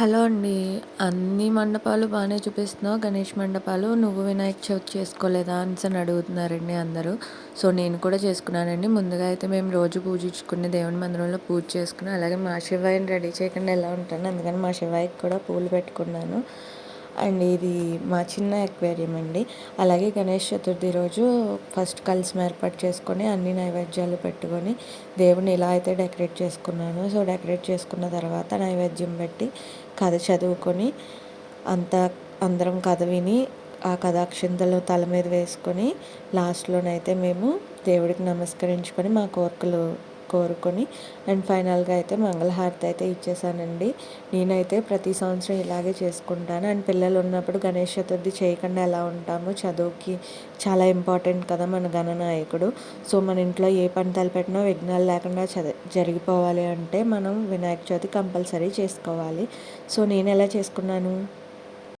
Hello అండి. అన్ని మండపాలు బాగానే చూపిస్తున్నావు. గణేష్ మండపాలు. నువ్వు వినాయక చవితి చేసుకోలేదా అని అడుగుతున్నారండి అందరూ. సో నేను కూడా చేసుకున్నానండి. ముందుగా అయితే మేము రోజు పూజించుకునే దేవుని మందిరంలో పూజ చేసుకుని అలాగే మా శివాయిని రెడీ చేయకుండా ఎలా ఉంటాను అందుకని మా శివాయికి కూడా పూలు పెట్టుకున్నాను. అండ్ ఇది మా చిన్న ఎక్వేరియం అండి. అలాగే గణేష్ చతుర్థి రోజు ఫస్ట్ కలిసి ఏర్పాటు చేసుకొని అన్ని నైవేద్యాలు పెట్టుకొని దేవుని ఇలా అయితే డెకరేట్ చేసుకున్నాను. సో డెకరేట్ చేసుకున్న తర్వాత నైవేద్యం పెట్టి కథ చదువుకొని అంతా అందరం కథ విని ఆ కథాక్షింతలు తల మీద వేసుకొని లాస్ట్లోనైతే మేము దేవుడికి నమస్కరించుకొని మా కోరికలు కోరుకొని అండ్ ఫైనల్గా అయితే మంగళహారతి అయితే ఇచ్చేసానండి. నేనైతే ప్రతి సంవత్సరం ఇలాగే చేసుకుంటాను. అండ్ పిల్లలు ఉన్నప్పుడు గణేష్ చతుర్థి చేయకుండా ఎలా ఉంటామో చదువుకి చాలా ఇంపార్టెంట్ కదా మన గణనాయకుడు. సో మన ఇంట్లో ఏ పని తలపెట్టినా విఘ్నాలు లేకుండా చది జరిగిపోవాలి అంటే మనం వినాయక చవితి కంపల్సరీ చేసుకోవాలి. సో నేను ఎలా చేసుకున్నాను?